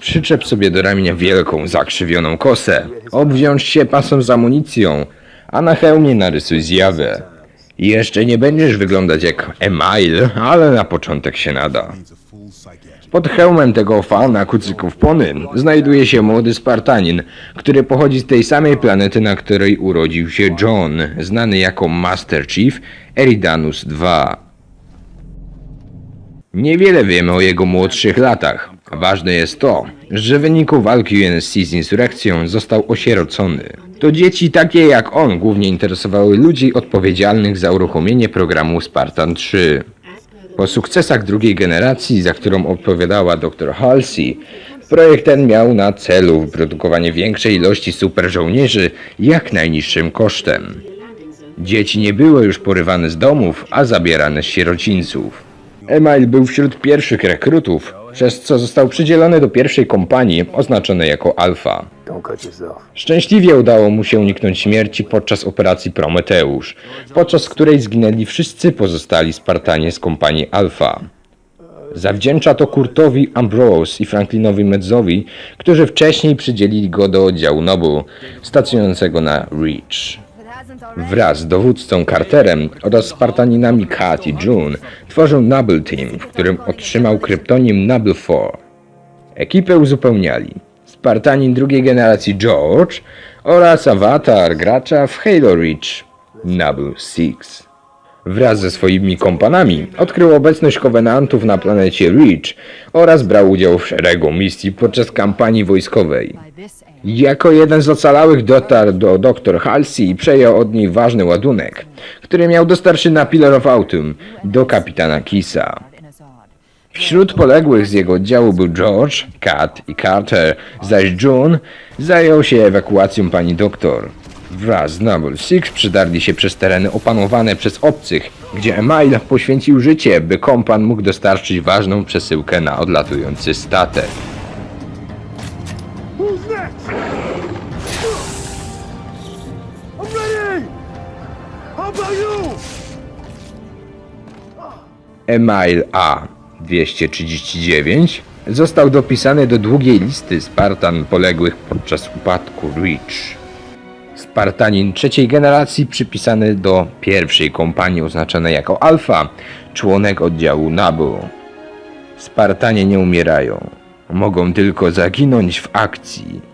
Przyczep sobie do ramienia wielką, zakrzywioną kosę. Obwiąż się pasem z amunicją, a na hełmie narysuj zjawę. Jeszcze nie będziesz wyglądać jak Emile, ale na początek się nada. Pod hełmem tego fana kucyków pony znajduje się młody Spartanin, który pochodzi z tej samej planety, na której urodził się John, znany jako Master Chief Eridanus II. Niewiele wiemy o jego młodszych latach. Ważne jest to, że w wyniku walki UNSC z insurekcją został osierocony. To dzieci takie jak on głównie interesowały ludzi odpowiedzialnych za uruchomienie programu Spartan 3. Po sukcesach drugiej generacji, za którą odpowiadała dr Halsey, projekt ten miał na celu wyprodukowanie większej ilości super żołnierzy jak najniższym kosztem. Dzieci nie były już porywane z domów, a zabierane z sierocińców. Emile był wśród pierwszych rekrutów, przez co został przydzielony do pierwszej kompanii oznaczonej jako Alfa. Szczęśliwie udało mu się uniknąć śmierci podczas operacji Prometeusz, podczas której zginęli wszyscy pozostali Spartanie z kompanii Alfa. Zawdzięcza to Kurtowi Ambrose i Franklinowi Medzowi, którzy wcześniej przydzielili go do oddziału Nobu, stacjonującego na Reach. Wraz z dowódcą Carterem oraz Spartaninami Kat i June tworzył Nubble Team, w którym otrzymał kryptonim Nubble 4. Ekipę uzupełniali Spartanin drugiej generacji George oraz awatar gracza w Halo Reach Nubble 6. Wraz ze swoimi kompanami odkrył obecność Covenantów na planecie Reach oraz brał udział w szeregu misji podczas kampanii wojskowej. Jako jeden z ocalałych dotarł do dr Halsey i przejął od niej ważny ładunek, który miał dostarczyć na Pillar of Autumn do kapitana Kisa. Wśród poległych z jego oddziału był George, Kat i Carter, zaś June zajął się ewakuacją pani doktor. Wraz z Noble Six przydarli się przez tereny opanowane przez obcych, gdzie Emile poświęcił życie, by kompan mógł dostarczyć ważną przesyłkę na odlatujący statek. I'm ready! How about you? Emile A-239 został dopisany do długiej listy Spartan poległych podczas upadku Reach. Spartanin trzeciej generacji przypisany do pierwszej kompanii oznaczonej jako Alfa, członek oddziału Nabu. Spartanie nie umierają. Mogą tylko zaginąć w akcji.